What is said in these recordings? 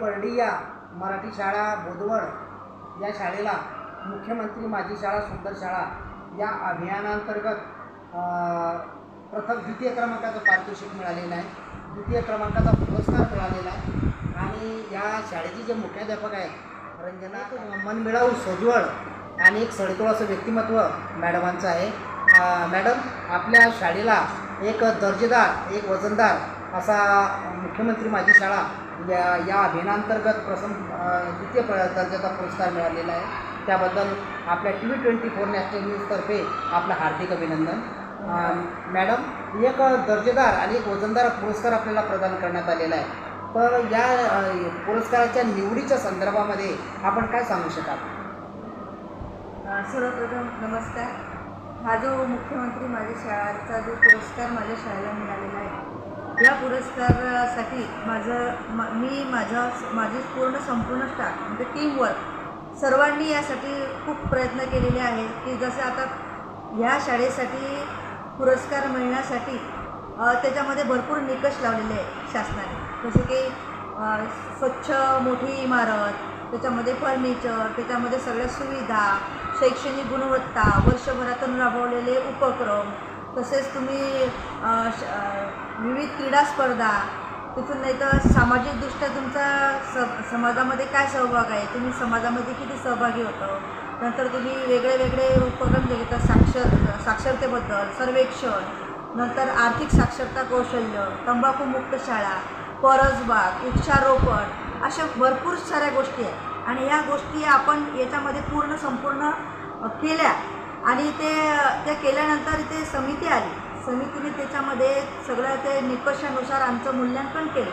बर्डिया मराठी शाळा बोदवड या शाळेला मुख्यमंत्री माझी शाळा सुंदर शाळा या अभियानांतर्गत प्रथम द्वितीय क्रमांकाचं पारितोषिक मिळालेलं आहे. द्वितीय क्रमांकाचा पुरस्कार मिळालेला आहे. आणि या शाळेचे जे मुख्याध्यापक आहेत रंजना मनमिळाऊ सजवळ आणि एक सडतोळ असं व्यक्तिमत्व मॅडमांचं आहे. मॅडम आपल्या शाळेला एक दर्जेदार एक वजनदार असा मुख्यमंत्री माझी शाळा या या अभियानांतर्गत प्रथम द्वितीय प्र दर्जाचा पुरस्कार मिळालेला आहे. त्याबद्दल आपल्या T V twenty four national न्यूजतर्फे आपलं हार्दिक अभिनंदन. मॅडम एक दर्जेदार आणि एक वजनदार पुरस्कार आपल्याला प्रदान करण्यात आलेला आहे. तर या पुरस्काराच्या निवडीच्या संदर्भामध्ये आपण काय सांगू शकाल? सर्वप्रथम नमस्कार. हा जो मुख्यमंत्री माझ्या शाळेचा जो पुरस्कार माझ्या शाळेला मिळालेला आहे या पुरस्कारासाठी माझं मा मी माझा माझी पूर्ण संपूर्ण स्टाफ म्हणजे टीमवर्क सर्वांनी यासाठी खूप प्रयत्न केलेले आहे की जसं आता ह्या शाळेसाठी पुरस्कार मिळण्यासाठी त्याच्यामध्ये भरपूर निकष लावलेले आहे शासनाने. जसे की स्वच्छ मोठी इमारत त्याच्यामध्ये फर्निचर त्याच्यामध्ये सगळ्या सुविधा शैक्षणिक गुणवत्ता वर्षभरातून राबवलेले उपक्रम तसेच तुम्ही विविध क्रीडा स्पर्धा तिथून नाही तर सामाजिकदृष्ट्या तुमचा स समाजामध्ये काय सहभाग आहे? तुम्ही समाजामध्ये किती सहभागी होतं? नंतर तुम्ही वेगळे वेगळे उपक्रम जे घेतात साक्षर साक्षरतेबद्दल सर्वेक्षण नंतर आर्थिक साक्षरता कौशल्य तंबाखूमुक्त शाळा परसबाग वृक्षारोपण अशा भरपूर साऱ्या गोष्टी आहेत. आणि ह्या गोष्टी आपण याच्यामध्ये पूर्ण संपूर्ण केल्या. आणि ते त्या केल्यानंतर ते समिती आली. समितीने त्याच्यामध्ये सगळं ते निकषानुसार आमचं मूल्यांकन केलं.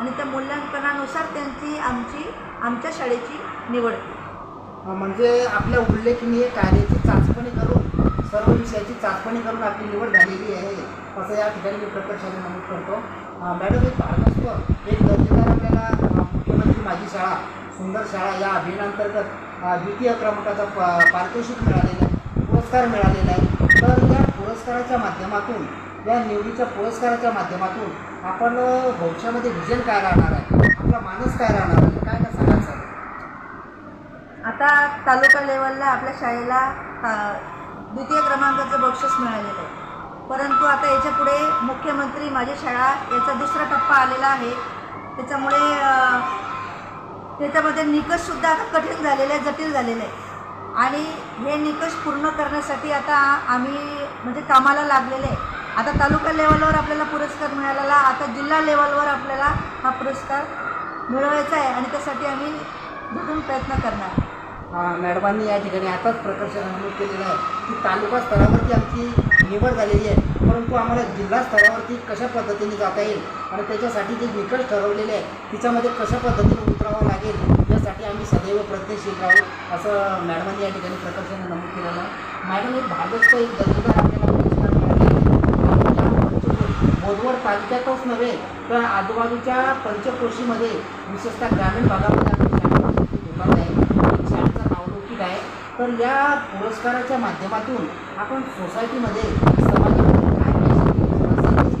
आणि त्या मूल्यांकनानुसार त्यांची आमची आमच्या शाळेची निवड केली. म्हणजे आपल्या उल्लेखनीय कार्याची चाचपणी करून सर्व विषयाची चाचपणी करून आपली निवड झालेली आहे. असं या ठिकाणी मी प्रकर्षाने नमूद करतो. मॅडम एक भारतस्व एक दर्जेदार आपल्याला मुख्यमंत्री माझी शाळा सुंदर शाळा या अभियानांतर्गत द्वितीय क्रमांकाचा प पारितोषिक मिळालेला आहे पुरस्कार मिळालेला आहे. तर या पुरस्काराच्या माध्यमातून या निवडीच्या पुरस्काराच्या माध्यमातून आपण भविष्यामध्ये विजन काय राहणार आहे? आपला मानस काय राहणार आहे? काय काय सांगायचं आता तालुका लेवलला आपल्या शाळेला द्वितीय क्रमांकाचं बक्षीस मिळालेलं आहे. परंतु आता याच्यापुढे मुख्यमंत्री माझी शाळा याचा दुसरा टप्पा आलेला आहे. त्याच्यामुळे त्याच्यामध्ये निकषसुद्धा आता कठीण झालेले आहे जटिल झालेलं आहे. आणि हे निकष पूर्ण करण्यासाठी आता आम्ही म्हणजे कामाला लागलेले आहे. आता तालुका लेवलवर आपल्याला पुरस्कार मिळालेला आता जिल्हा लेवलवर आपल्याला हा पुरस्कार मिळवायचा आहे आणि त्यासाठी आम्ही भरून प्रयत्न करणार मॅडमांनी या ठिकाणी आताच प्रकर्षाने नमूद केलेलं आहे की तालुका स्तरावरती आमची निवड झालेली आहे परंतु आम्हाला जिल्हा स्तरावरती कशा पद्धतीने जाता येईल आणि त्याच्यासाठी जे निकष ठरवलेले आहे तिच्यामध्ये कशा पद्धतीने उतरावं लागेल की आम्ही सदैव प्रयत्नशील राहू असं मॅडमांनी या ठिकाणी प्रकर्षाने नमूद केलेलं आहे. मॅडम एक भाजपचं एक दर्जेदार आपल्याला पुरस्कार तालुक्यातच नव्हे तर आजूबाजूच्या पंचक्रोशीमध्ये विशेषतः ग्रामीण भागामध्ये शाळा आहे. एक शाळेचं नावलौकिक आहे. तर या पुरस्काराच्या माध्यमातून आपण सोसायटीमध्ये समाजामध्ये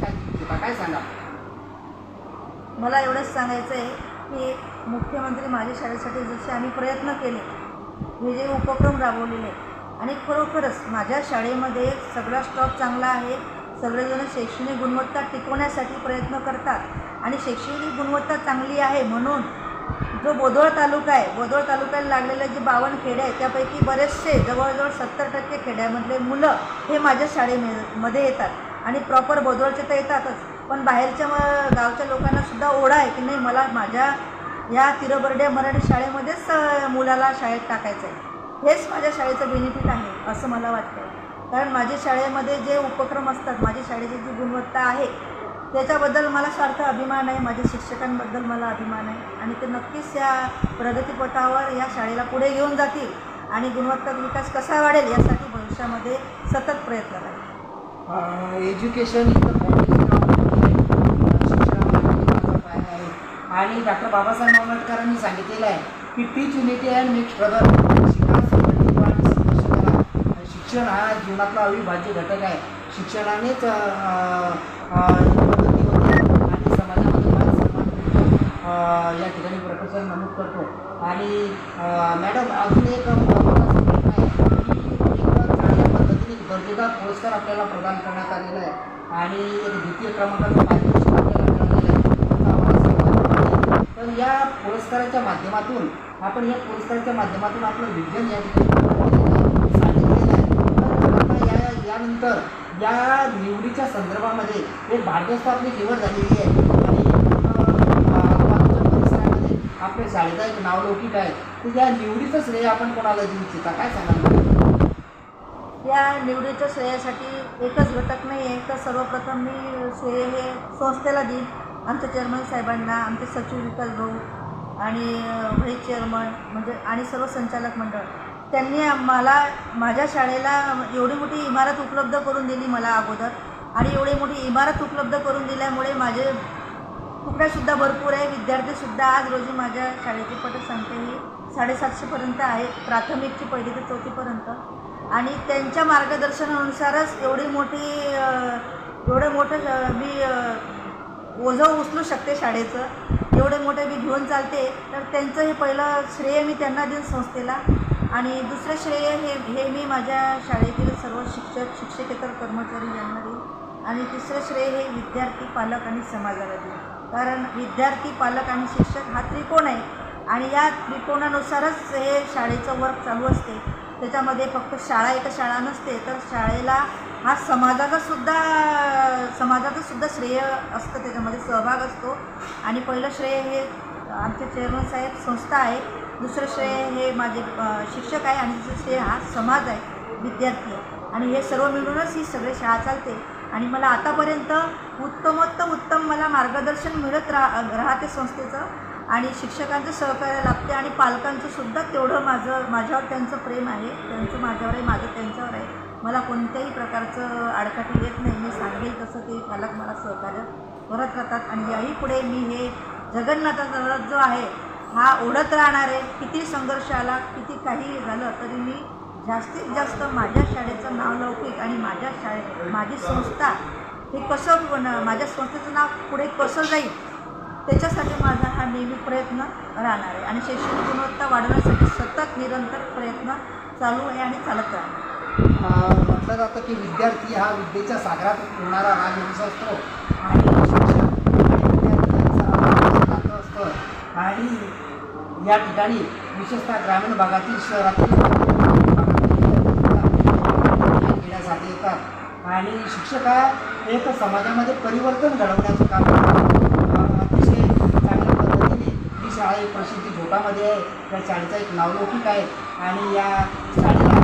काय काय सांगा? मला एवढंच सांगायचं आहे की मुख्यमंत्री माझ्या शाळेसाठी जसे आम्ही प्रयत्न केले हे जे उपक्रम राबवलेले आणि खरोखरच माझ्या शाळेमध्ये सगळा स्टॉप चांगला आहे सगळेजण शैक्षणिक गुणवत्ता टिकवण्यासाठी प्रयत्न करतात आणि शैक्षणिक गुणवत्ता चांगली आहे म्हणून जो बोदोळ तालुका आहे बोदोळ तालुक्याला लागलेले जे बावन्न खेडे आहेत त्यापैकी बरेचसे जवळजवळ सत्तर टक्के खेड्यामधले मुलं हे माझ्या शाळेमध्ये येतात आणि प्रॉपर बोदोळचे तर येतातच पण बाहेरच्या म- गावच्या लोकांना सुद्धा ओढा आहे की नाही मला माझ्या या तिरबर्डे मराठी शाळेमध्येच मुलाला शाळेत टाकायचं आहे हेच माझ्या शाळेचं बेनिफिट आहे असं मला वाटतं कारण माझ्या शाळेमध्ये जे उपक्रम असतात माझ्या शाळेची जी गुणवत्ता आहे त्याच्याबद्दल मला सार्थ अभिमान आहे माझ्या शिक्षकांबद्दल मला अभिमान आहे. आणि ते नक्कीच या प्रगतीपथावर या शाळेला पुढे घेऊन जातील. आणि गुणवत्ता विकास कसा वाढेल यासाठी भविष्यामध्ये सतत प्रयत्न राहील. एज्युकेशन आणि डॉक्टर बाबासाहेब आंबेडकरांनी सांगितलेलं आहे की teach unity and make struggle शिका संघटित आणि संघर्ष करा शिक्षण हा जीवनातला अविभाज्य घटक आहे. शिक्षणानेच प्रगती होते आणि समाजामध्ये मान सन्मान या ठिकाणी प्रकर्षाने नमूद करतो. आणि मॅडम अजून एक चांगल्या पद्धतीने दर्जेदार पुरस्कार आपल्याला प्रदान करण्यात आलेला आहे. आणि एक द्वितीय क्रमांकाचं पारितोषिक आपल्याला मिळालेलं आहे त्याचा आम्हाला सर्वांना तर या पुरस्काराच्या माध्यमातून आपण या पुरस्काराच्या माध्यमातून आपलं विजन या ठिकाणी या यानंतर या निवडीच्या संदर्भामध्ये एक भारदस्त आपली निवड झालेली आहे. आणि परिसरामध्ये आपल्या शाळेचा एक नावलौकिक आहे. तर या निवडीचं श्रेय आपण कोणाला देऊ इच्छिता? काय सांगाल? या निवडीच्या श्रेयासाठी एकच घटक नाही आहे तर सर्वप्रथम मी श्रेय हे संस्थेला देईन. आमच्या चेअरमन साहेबांना आमचे सचिव विकास भाऊ आणि व्हाईस चेअरमन म्हणजे आणि सर्व संचालक मंडळ त्यांनी मला माझ्या शाळेला एवढी मोठी इमारत उपलब्ध करून दिली मला अगोदर. आणि एवढी मोठी इमारत उपलब्ध करून दिल्यामुळे माझे तुकड्यासुद्धा भरपूर आहे. विद्यार्थीसुद्धा आज रोजी माझ्या शाळेची पटसंख्या ही साडेसातशेपर्यंत आहे. प्राथमिकची पहिली ते चौथीपर्यंत आणि त्यांच्या मार्गदर्शनानुसारच एवढी मोठी एवढं मोठं मी ओझं उचलू शकते शाळेचं. एवढे मोठे मी घेऊन चालते. तर त्यांचं हे पहिलं श्रेय मी त्यांना देईन संस्थेला. आणि दुसरं श्रेय हे हे मी माझ्या शाळेतील सर्व शिक्षक शिक्षकेतर कर्मचारी यांना देईन. आणि तिसरं श्रेय हे विद्यार्थी पालक आणि समाजाला देईन. कारण विद्यार्थी पालक आणि शिक्षक हा त्रिकोण आहे. आणि या त्रिकोणानुसारच हे शाळेचं वर्क चालू असते. त्याच्यामध्ये फक्त शाळा एक शाळा नसते तर शाळेला हा समाजाचा सुद्धा समाजाचं सुद्धा श्रेय असतं त्याच्यामध्ये सहभाग असतो. आणि पहिलं श्रेय हे आमचे चेअरमन साहेब संस्था आहे. दुसरं श्रेय हे माझे शिक्षक आहे. आणि दुसरं श्रेय हा समाज आहे विद्यार्थी आहे. आणि हे सर्व मिळूनच ही सगळी शाळा चालते. आणि मला आतापर्यंत उत्तमोत्तम उत्तम मला मार्गदर्शन मिळत राह राहते संस्थेचं. आणि शिक्षकांचं सहकार्य लाभते आणि पालकांचं सुद्धा तेवढं माझं माझ्यावर त्यांचं प्रेम आहे. त्यांचं माझ्यावर आहे माझं त्यांच्यावर आहे. मला कोणत्याही प्रकारचं आडकाठी येत नाही. मी सांगेल तसं ते पालक मला सहकार्य करत राहतात. आणि याही पुढे मी हे जगन्नाथाचा रथ जो आहे हा ओढत राहणार आहे. किती संघर्ष आला किती काही झालं तरी मी जास्तीत जास्त माझ्या शाळेचं नाव लौकिक आणि माझ्या शाळे माझी संस्था हे कसं माझ्या संस्थेचं नाव पुढे कसं जाईल त्याच्यासाठी माझा हा नेहमी प्रयत्न राहणार आहे. आणि शैक्षणिक गुणवत्ता वाढवण्यासाठी सतत निरंतर प्रयत्न चालू आहे आणि चालत राहणार म्हटलं जातं की विद्यार्थी हा विद्येच्या सागरात पोहणारा राजहंस असतो. आणि शिक्षक अविभाज्य नातं असतं. आणि या ठिकाणी विशेषतः ग्रामीण भागातील शहरातील घेण्यासाठी येतात. आणि शिक्षक हा एक समाजामध्ये परिवर्तन घडवण्याचं काम करतात अ, अतिशय चांगल्या पद्धतीने ही शाळा एक प्रसिद्धी झोटामध्ये आहे. त्या शाळेचा एक नावलौकिक आहे. आणि या शाळेला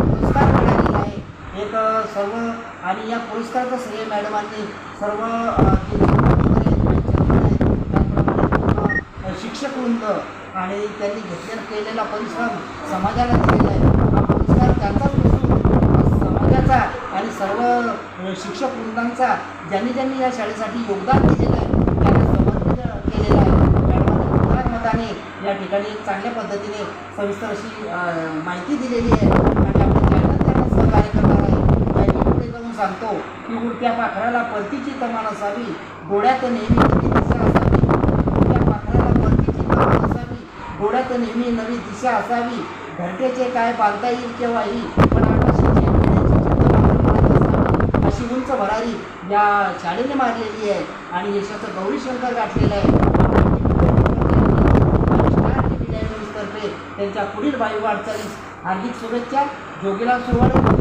पुरस्कार मिळालेला आहे. एक सर्व आणि या पुरस्काराचं श्रेय मॅडमांनी सर्व शिक्षक वृंद आणि त्यांनी घेतलेला केलेला परिश्रम समाजाला दिलेला आहे. हा पुरस्कार त्यांचाच नसून समाजाचा आणि सर्व शिक्षक वृंदांचा ज्यांनी ज्यांनी या शाळेसाठी योगदान दिलेलं आहे त्यांना समर्पित केलेलं आहे मॅडमांनी पुन्हा या ठिकाणी चांगल्या पद्धतीने सविस्तर अशी माहिती दिलेली आहे. आणि त्यांना सहकार्य करणार आहे त्यांनी पुढे जाऊन सांगतो की उडक्या पाखराला परतीची तमान असावी डोळ्यात नेहमी नवी दिशा असावी. उडक्या पाखराला परतीची तमान असावी डोळ्यात नेहमी नवी दिशा असावी. घरटेचे काय बांधता येईल केव्हाही पण आकाशाची अशी उंच भरारी या शाळेने मारलेली आहे. आणि यशाचं गौरीशंकर गाठलेलं आहे आणि स्टार टी व्ही तर्फे त्यांच्या पुढील वायू वाटचालीस हार्दिक शुभेच्छा. जोगीला सुरुवात